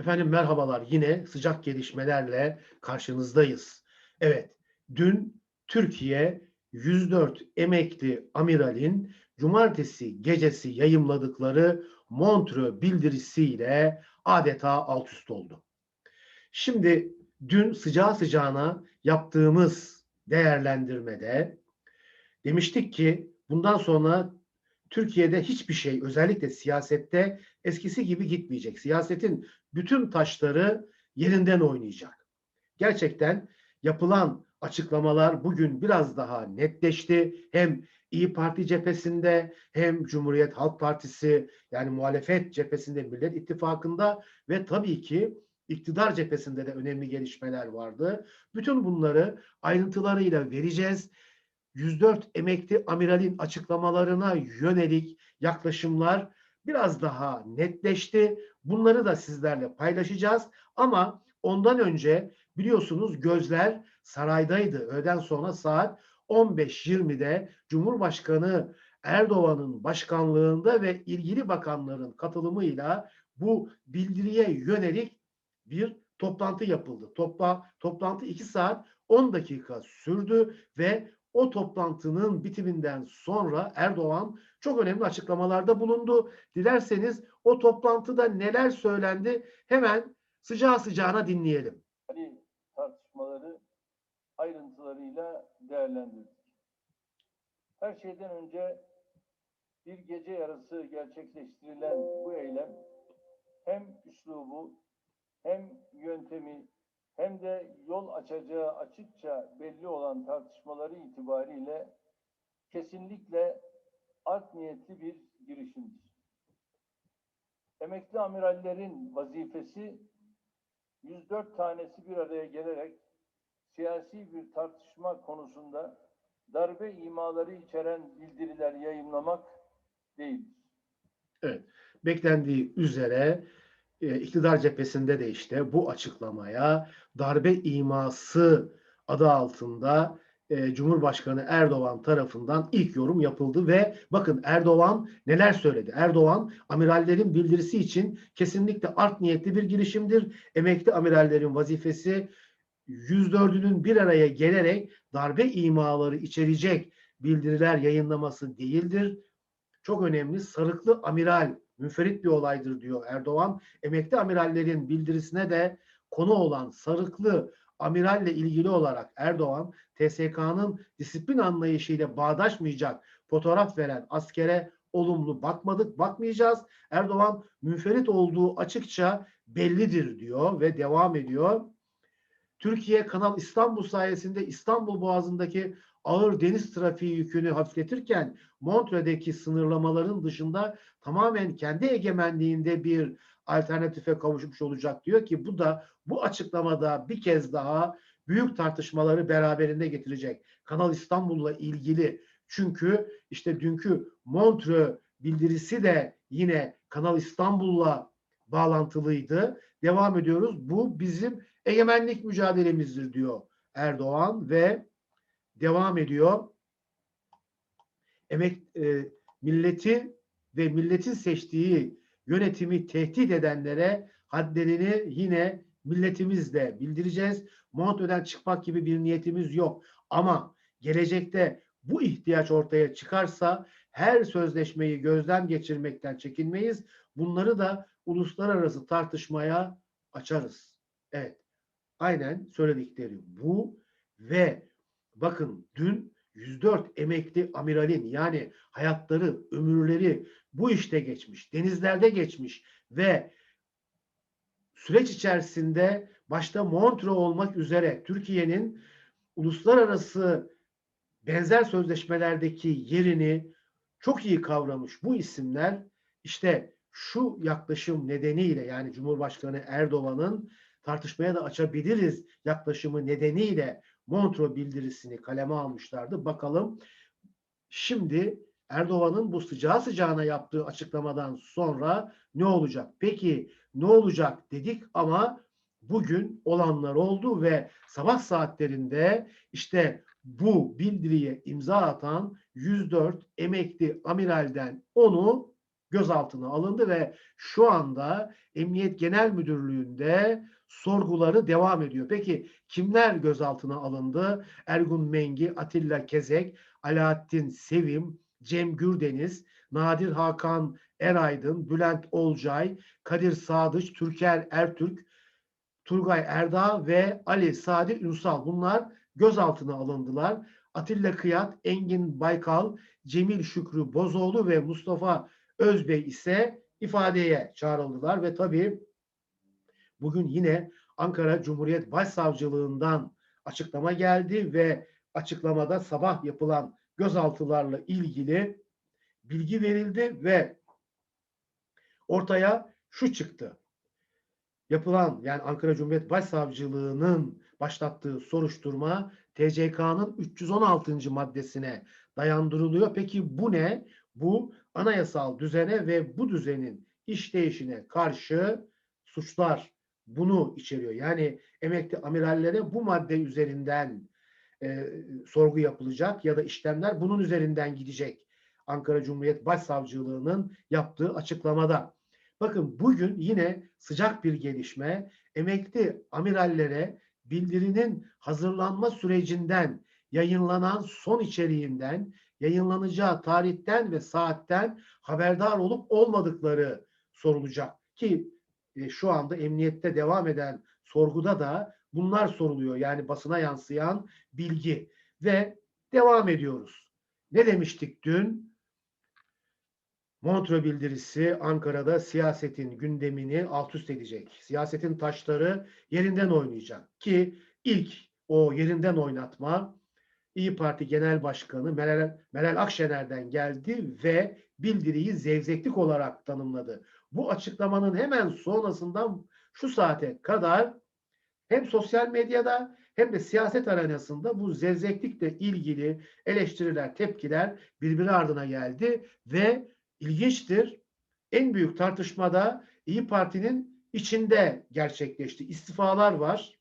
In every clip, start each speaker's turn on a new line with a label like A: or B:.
A: Efendim merhabalar. Yine sıcak gelişmelerle karşınızdayız. Evet, dün Türkiye 104 emekli amiralin cumartesi gecesi yayımladıkları Montreux bildirisiyle adeta alt üst oldu. Şimdi dün sıcağı sıcağına yaptığımız değerlendirmede demiştik ki bundan sonra Türkiye'de hiçbir şey özellikle siyasette eskisi gibi gitmeyecek. Siyasetin bütün taşları yerinden oynayacak. Gerçekten yapılan açıklamalar bugün biraz daha netleşti. Hem İyi Parti cephesinde hem Cumhuriyet Halk Partisi yani muhalefet cephesinde Millet İttifakı'nda ve tabii ki iktidar cephesinde de önemli gelişmeler vardı. Bütün bunları ayrıntılarıyla vereceğiz. 104 emekli amiralin açıklamalarına yönelik yaklaşımlar biraz daha netleşti. Bunları da sizlerle paylaşacağız. Ama ondan önce biliyorsunuz gözler saraydaydı. Öğleden sonra saat 15.20'de Cumhurbaşkanı Erdoğan'ın başkanlığında ve ilgili bakanların katılımıyla bu bildiriye yönelik bir toplantı yapıldı. Topla, toplantı 2 saat 10 dakika sürdü ve o toplantının bitiminden sonra Erdoğan çok önemli açıklamalarda bulundu. Dilerseniz o toplantıda neler söylendi hemen sıcağı sıcağına dinleyelim.
B: hani tartışmaları ayrıntılarıyla değerlendirdik. Her şeyden önce bir gece yarısı gerçekleştirilen bu eylem hem üslubu hem yöntemi hem de yol açacağı açıkça belli olan tartışmaları itibariyle kesinlikle art niyetli bir girişimdir. Emekli amirallerin vazifesi 104 tanesi bir araya gelerek siyasi bir tartışma konusunda darbe imaları içeren bildiriler yayımlamak değildir.
A: Evet, beklendiği üzere e, iktidar cephesinde de işte bu açıklamaya darbe iması adı altında e, Cumhurbaşkanı Erdoğan tarafından ilk yorum yapıldı ve bakın Erdoğan neler söyledi? Erdoğan amirallerin bildirisi için kesinlikle art niyetli bir girişimdir. Emekli amirallerin vazifesi 104'ünün bir araya gelerek darbe imaları içerecek bildiriler yayınlaması değildir. Çok önemli sarıklı amiral münferit bir olaydır diyor Erdoğan. Emekli amirallerin bildirisine de konu olan sarıklı amiralle ilgili olarak Erdoğan TSK'nın disiplin anlayışıyla bağdaşmayacak fotoğraf veren askere olumlu bakmadık, bakmayacağız. Erdoğan münferit olduğu açıkça bellidir diyor ve devam ediyor. Türkiye Kanal İstanbul sayesinde İstanbul Boğazı'ndaki ağır deniz trafiği yükünü hafifletirken Montreux'deki sınırlamaların dışında tamamen kendi egemenliğinde bir alternatife kavuşmuş olacak diyor ki bu da bu açıklamada bir kez daha büyük tartışmaları beraberinde getirecek. Kanal İstanbul'la ilgili çünkü işte dünkü Montreux bildirisi de yine Kanal İstanbul'la bağlantılıydı. Devam ediyoruz. Bu bizim egemenlik mücadelemizdir diyor Erdoğan ve devam ediyor. Emek e, milleti ve milletin seçtiği yönetimi tehdit edenlere hadlerini yine milletimizle bildireceğiz. Montreux'den çıkmak gibi bir niyetimiz yok. Ama gelecekte bu ihtiyaç ortaya çıkarsa her sözleşmeyi gözden geçirmekten çekinmeyiz. Bunları da uluslararası tartışmaya açarız. Evet. Aynen söyledikleri bu ve bakın dün 104 emekli amiralin yani hayatları, ömürleri bu işte geçmiş, denizlerde geçmiş ve süreç içerisinde başta Montreux olmak üzere Türkiye'nin uluslararası benzer sözleşmelerdeki yerini çok iyi kavramış bu isimler işte şu yaklaşım nedeniyle yani Cumhurbaşkanı Erdoğan'ın tartışmaya da açabiliriz yaklaşımı nedeniyle Montreux bildirisini kaleme almışlardı. Bakalım şimdi Erdoğan'ın bu sıcağı sıcağına yaptığı açıklamadan sonra ne olacak? Peki ne olacak dedik ama bugün olanlar oldu ve sabah saatlerinde işte bu bildiriye imza atan 104 emekli amiralden onu gözaltına alındı ve şu anda Emniyet Genel Müdürlüğü'nde sorguları devam ediyor. Peki kimler gözaltına alındı? Ergun Mengi, Atilla Kezek, Alaaddin Sevim, Cem Gürdeniz, Nadir Hakan Eraydın, Bülent Olcay, Kadir Sadıç, Türker Ertürk, Turgay Erdağ ve Ali Sadi Ünsal. Bunlar gözaltına alındılar. Atilla Kıyat, Engin Baykal, Cemil Şükrü Bozoğlu ve Mustafa Özbey ise ifadeye çağrıldılar ve tabii bugün yine Ankara Cumhuriyet Başsavcılığından açıklama geldi ve açıklamada sabah yapılan gözaltılarla ilgili bilgi verildi ve ortaya şu çıktı. Yapılan yani Ankara Cumhuriyet Başsavcılığının başlattığı soruşturma TCK'nın 316. maddesine dayandırılıyor. Peki bu ne? Bu anayasal düzene ve bu düzenin işleyişine karşı suçlar bunu içeriyor. Yani emekli amirallere bu madde üzerinden e, sorgu yapılacak ya da işlemler bunun üzerinden gidecek. Ankara Cumhuriyet Başsavcılığı'nın yaptığı açıklamada. Bakın bugün yine sıcak bir gelişme. Emekli amirallere bildirinin hazırlanma sürecinden, yayınlanan son içeriğinden, yayınlanacağı tarihten ve saatten haberdar olup olmadıkları sorulacak. Ki e, şu anda emniyette devam eden sorguda da bunlar soruluyor. Yani basına yansıyan bilgi ve devam ediyoruz. Ne demiştik dün? Montreux bildirisi Ankara'da siyasetin gündemini alt üst edecek. Siyasetin taşları yerinden oynayacak ki ilk o yerinden oynatma İyi Parti Genel Başkanı Meral, Meral Akşener'den geldi ve bildiriyi zevzeklik olarak tanımladı. Bu açıklamanın hemen sonrasından şu saate kadar hem sosyal medyada hem de siyaset arenasında bu zevzeklikle ilgili eleştiriler, tepkiler birbiri ardına geldi ve ilginçtir. En büyük tartışmada İyi Parti'nin içinde gerçekleşti. İstifalar var,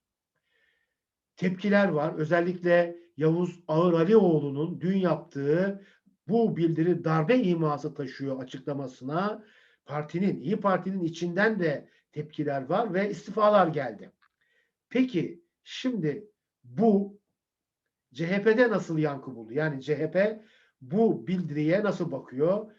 A: tepkiler var. Özellikle Yavuz Ağır Alioğlu'nun dün yaptığı bu bildiri darbe iması taşıyor açıklamasına. Partinin, İyi Parti'nin içinden de tepkiler var ve istifalar geldi. Peki şimdi bu CHP'de nasıl yankı buldu? Yani CHP bu bildiriye nasıl bakıyor?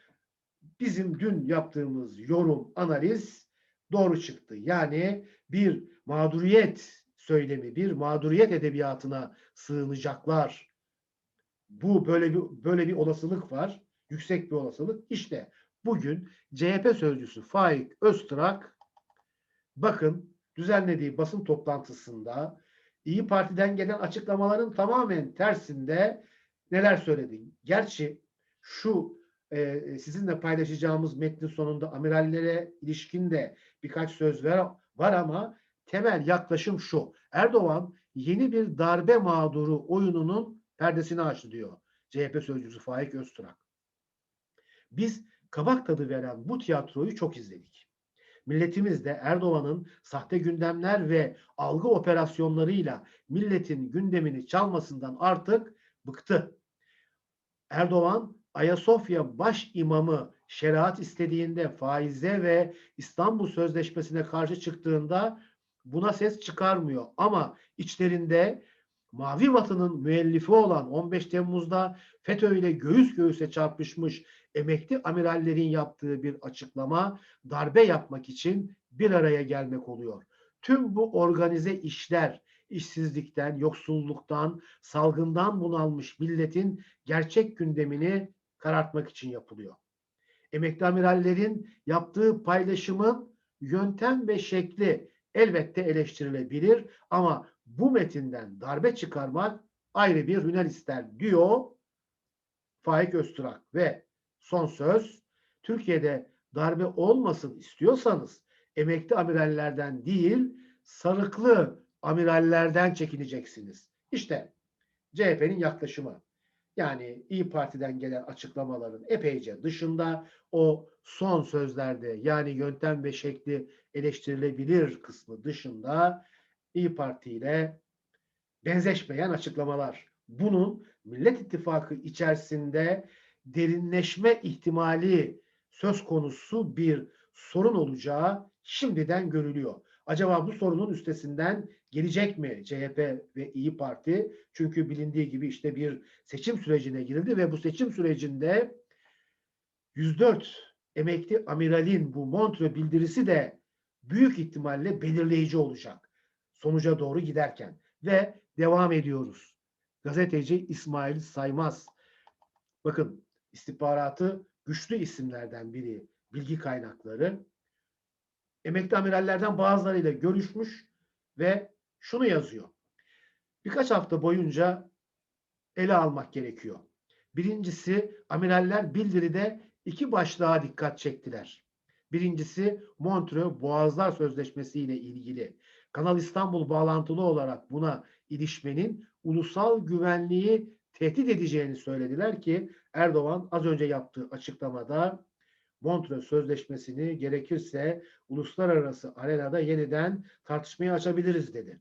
A: Bizim dün yaptığımız yorum, analiz doğru çıktı. Yani bir mağduriyet söylemi, bir mağduriyet edebiyatına sığınacaklar. Bu böyle bir böyle bir olasılık var. Yüksek bir olasılık. İşte bugün CHP sözcüsü Faik Öztrak bakın düzenlediği basın toplantısında İyi Parti'den gelen açıklamaların tamamen tersinde neler söyledi. Gerçi şu e, sizinle paylaşacağımız metnin sonunda amirallere ilişkin de birkaç söz var, var ama temel yaklaşım şu. Erdoğan yeni bir darbe mağduru oyununun perdesini açtı diyor CHP sözcüsü Faik Öztürk. Biz kabak tadı veren bu tiyatroyu çok izledik. Milletimiz de Erdoğan'ın sahte gündemler ve algı operasyonlarıyla milletin gündemini çalmasından artık bıktı. Erdoğan Ayasofya baş imamı şeriat istediğinde faize ve İstanbul Sözleşmesi'ne karşı çıktığında buna ses çıkarmıyor. Ama içlerinde Mavi Vatan'ın müellifi olan 15 Temmuz'da FETÖ ile göğüs göğüse çarpışmış emekli amirallerin yaptığı bir açıklama darbe yapmak için bir araya gelmek oluyor. Tüm bu organize işler işsizlikten, yoksulluktan, salgından bunalmış milletin gerçek gündemini karartmak için yapılıyor. Emekli amirallerin yaptığı paylaşımın yöntem ve şekli elbette eleştirilebilir ama bu metinden darbe çıkarmak ayrı bir hüner ister diyor Faik Öztürk ve son söz Türkiye'de darbe olmasın istiyorsanız emekli amirallerden değil sarıklı amirallerden çekineceksiniz. İşte CHP'nin yaklaşımı. Yani İyi Parti'den gelen açıklamaların epeyce dışında o son sözlerde yani yöntem ve şekli eleştirilebilir kısmı dışında İyi Parti ile benzeşmeyen açıklamalar. Bunun Millet İttifakı içerisinde derinleşme ihtimali söz konusu bir sorun olacağı şimdiden görülüyor. Acaba bu sorunun üstesinden gelecek mi CHP ve İyi Parti? Çünkü bilindiği gibi işte bir seçim sürecine girildi ve bu seçim sürecinde 104 emekli amiralin bu Montreux bildirisi de büyük ihtimalle belirleyici olacak. Sonuca doğru giderken ve devam ediyoruz. Gazeteci İsmail Saymaz. Bakın istihbaratı güçlü isimlerden biri bilgi kaynakları. Emekli amirallerden bazılarıyla görüşmüş ve şunu yazıyor. Birkaç hafta boyunca ele almak gerekiyor. Birincisi amiraller bildiride iki başlığa dikkat çektiler. Birincisi Montreux Boğazlar Sözleşmesi ile ilgili. Kanal İstanbul bağlantılı olarak buna ilişmenin ulusal güvenliği tehdit edeceğini söylediler ki Erdoğan az önce yaptığı açıklamada Montreux Sözleşmesi'ni gerekirse uluslararası arenada yeniden tartışmaya açabiliriz dedi.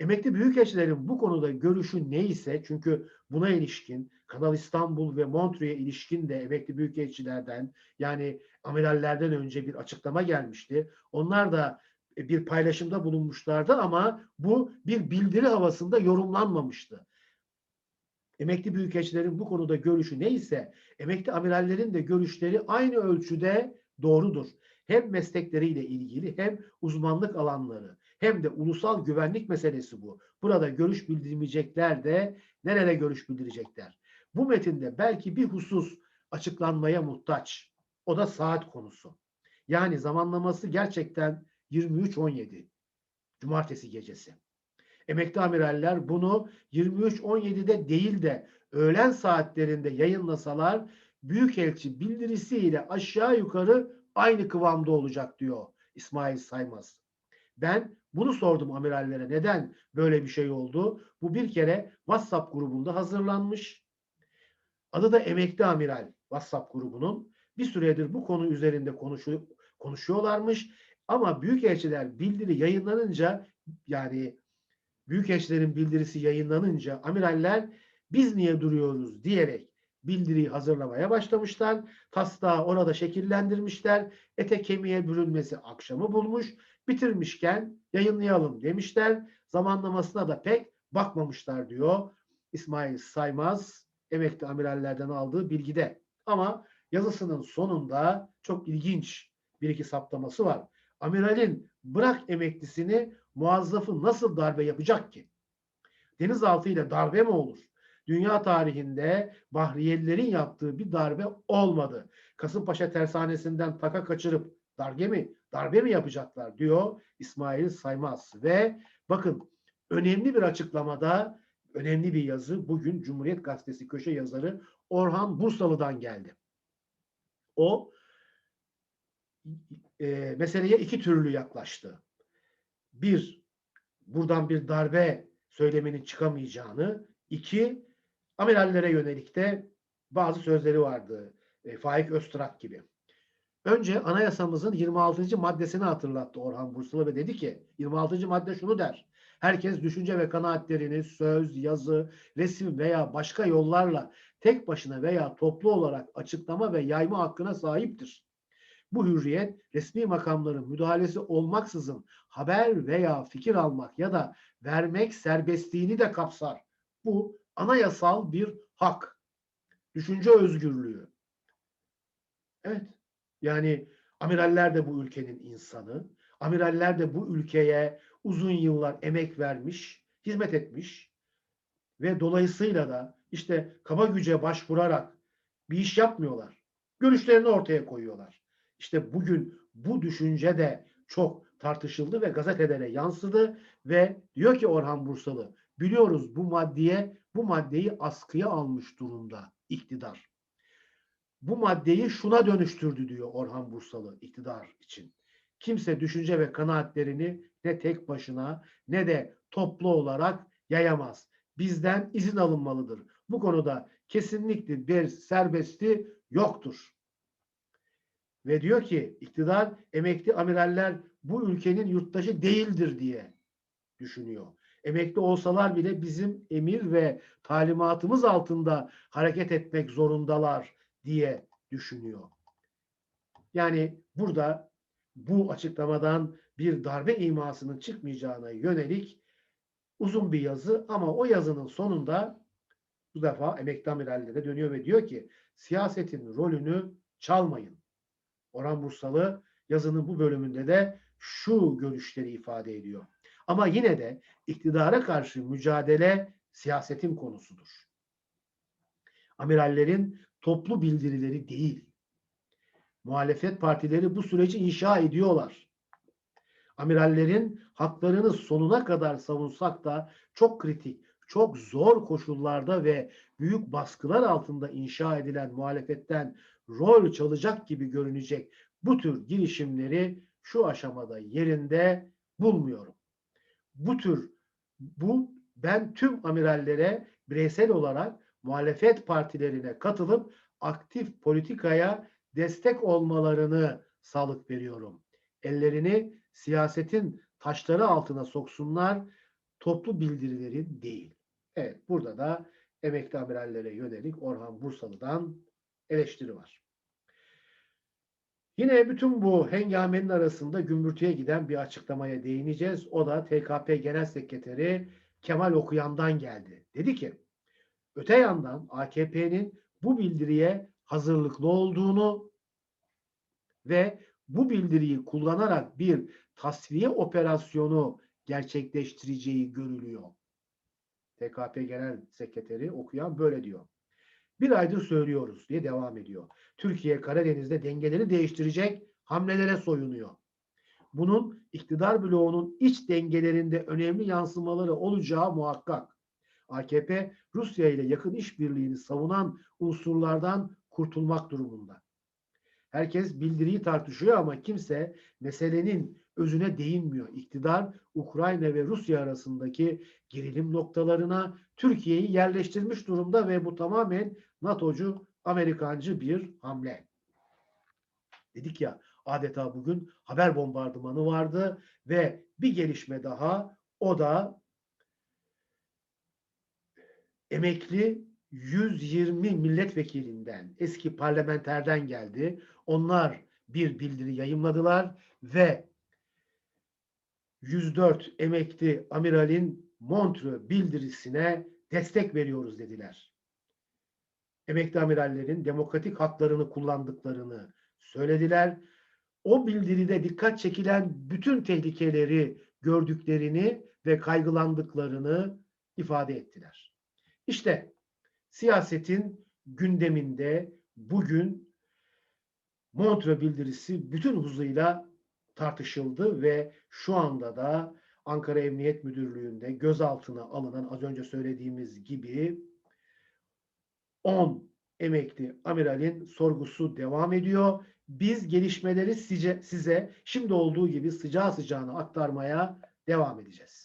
A: Emekli büyükelçilerin bu konuda görüşü neyse çünkü buna ilişkin Kanal İstanbul ve Montreux'e ilişkin de emekli büyükelçilerden yani amirallerden önce bir açıklama gelmişti. Onlar da bir paylaşımda bulunmuşlardı ama bu bir bildiri havasında yorumlanmamıştı. Emekli büyükelçilerin bu konuda görüşü neyse emekli amirallerin de görüşleri aynı ölçüde doğrudur. Hem meslekleriyle ilgili hem uzmanlık alanları hem de ulusal güvenlik meselesi bu. Burada görüş bildirmeyecekler de nerede görüş bildirecekler? Bu metinde belki bir husus açıklanmaya muhtaç. O da saat konusu. Yani zamanlaması gerçekten 23.17 Cumartesi gecesi. Emekli amiraller bunu 23.17'de değil de öğlen saatlerinde yayınlasalar Büyükelçi bildirisiyle aşağı yukarı aynı kıvamda olacak diyor İsmail Saymaz. Ben bunu sordum amirallere. Neden böyle bir şey oldu? Bu bir kere WhatsApp grubunda hazırlanmış. Adı da Emekli Amiral WhatsApp grubunun. Bir süredir bu konu üzerinde konuşu, konuşuyorlarmış. Ama büyükelçiler bildiri yayınlanınca yani büyükelçilerin bildirisi yayınlanınca amiraller biz niye duruyoruz diyerek bildiriyi hazırlamaya başlamışlar. Taslağı orada şekillendirmişler. Ete kemiğe bürünmesi akşamı bulmuş. Bitirmişken yayınlayalım demişler. Zamanlamasına da pek bakmamışlar diyor İsmail Saymaz emekli amirallerden aldığı bilgide. Ama yazısının sonunda çok ilginç bir iki saptaması var. Amiralin bırak emeklisini muazzafı nasıl darbe yapacak ki? Denizaltı ile darbe mi olur? Dünya tarihinde Bahriyelilerin yaptığı bir darbe olmadı. Kasımpaşa tersanesinden taka kaçırıp darbe mi, darbe mi yapacaklar diyor İsmail Saymaz. Ve bakın önemli bir açıklamada önemli bir yazı bugün Cumhuriyet Gazetesi köşe yazarı Orhan Bursalı'dan geldi. O e, meseleye iki türlü yaklaştı. Bir, buradan bir darbe söyleminin çıkamayacağını. iki amirallere yönelik de bazı sözleri vardı. E, Faik Öztrak gibi. Önce anayasamızın 26. maddesini hatırlattı Orhan Bursalı ve dedi ki 26. madde şunu der. Herkes düşünce ve kanaatlerini söz, yazı, resim veya başka yollarla tek başına veya toplu olarak açıklama ve yayma hakkına sahiptir. Bu hürriyet resmi makamların müdahalesi olmaksızın haber veya fikir almak ya da vermek serbestliğini de kapsar. Bu anayasal bir hak. Düşünce özgürlüğü. Evet. Yani amiraller de bu ülkenin insanı. Amiraller de bu ülkeye uzun yıllar emek vermiş, hizmet etmiş ve dolayısıyla da işte kaba güce başvurarak bir iş yapmıyorlar. Görüşlerini ortaya koyuyorlar. İşte bugün bu düşünce de çok tartışıldı ve gazetelere yansıdı ve diyor ki Orhan Bursalı biliyoruz bu maddeye bu maddeyi askıya almış durumda iktidar. Bu maddeyi şuna dönüştürdü diyor Orhan Bursalı iktidar için. Kimse düşünce ve kanaatlerini ne tek başına ne de toplu olarak yayamaz. Bizden izin alınmalıdır. Bu konuda kesinlikle bir serbestli yoktur. Ve diyor ki iktidar emekli amiraller bu ülkenin yurttaşı değildir diye düşünüyor. Emekli olsalar bile bizim emir ve talimatımız altında hareket etmek zorundalar diye düşünüyor. Yani burada bu açıklamadan bir darbe imasının çıkmayacağına yönelik uzun bir yazı ama o yazının sonunda bu defa emekli amirallere dönüyor ve diyor ki siyasetin rolünü çalmayın. Orhan Bursalı yazının bu bölümünde de şu görüşleri ifade ediyor. Ama yine de iktidara karşı mücadele siyasetin konusudur. Amirallerin toplu bildirileri değil. Muhalefet partileri bu süreci inşa ediyorlar. Amirallerin haklarını sonuna kadar savunsak da çok kritik, çok zor koşullarda ve büyük baskılar altında inşa edilen muhalefetten rol çalacak gibi görünecek bu tür girişimleri şu aşamada yerinde bulmuyorum. Bu tür bu ben tüm amirallere bireysel olarak muhalefet partilerine katılıp aktif politikaya destek olmalarını sağlık veriyorum. Ellerini siyasetin taşları altına soksunlar, toplu bildirileri değil. Evet, burada da emekli amirallere yönelik Orhan Bursalı'dan eleştiri var. Yine bütün bu hengamenin arasında gümbürtüye giden bir açıklamaya değineceğiz. O da TKP Genel Sekreteri Kemal Okuyan'dan geldi. Dedi ki, öte yandan AKP'nin bu bildiriye hazırlıklı olduğunu ve bu bildiriyi kullanarak bir tasfiye operasyonu gerçekleştireceği görülüyor. TKP Genel Sekreteri okuyan böyle diyor. Bir aydır söylüyoruz diye devam ediyor. Türkiye Karadeniz'de dengeleri değiştirecek hamlelere soyunuyor. Bunun iktidar bloğunun iç dengelerinde önemli yansımaları olacağı muhakkak. AKP Rusya ile yakın işbirliğini savunan unsurlardan kurtulmak durumunda. Herkes bildiriyi tartışıyor ama kimse meselenin özüne değinmiyor. İktidar Ukrayna ve Rusya arasındaki gerilim noktalarına Türkiye'yi yerleştirmiş durumda ve bu tamamen NATO'cu, Amerikancı bir hamle. Dedik ya adeta bugün haber bombardımanı vardı ve bir gelişme daha o da emekli 120 milletvekilinden, eski parlamenterden geldi. Onlar bir bildiri yayımladılar ve 104 emekli amiralin Montreux bildirisine destek veriyoruz dediler. Emekli amirallerin demokratik haklarını kullandıklarını söylediler. O bildiride dikkat çekilen bütün tehlikeleri gördüklerini ve kaygılandıklarını ifade ettiler. İşte siyasetin gündeminde bugün Montreux bildirisi bütün hızıyla tartışıldı ve şu anda da Ankara Emniyet Müdürlüğü'nde gözaltına alınan az önce söylediğimiz gibi 10 emekli amiralin sorgusu devam ediyor. Biz gelişmeleri size, size şimdi olduğu gibi sıcağı sıcağına aktarmaya devam edeceğiz.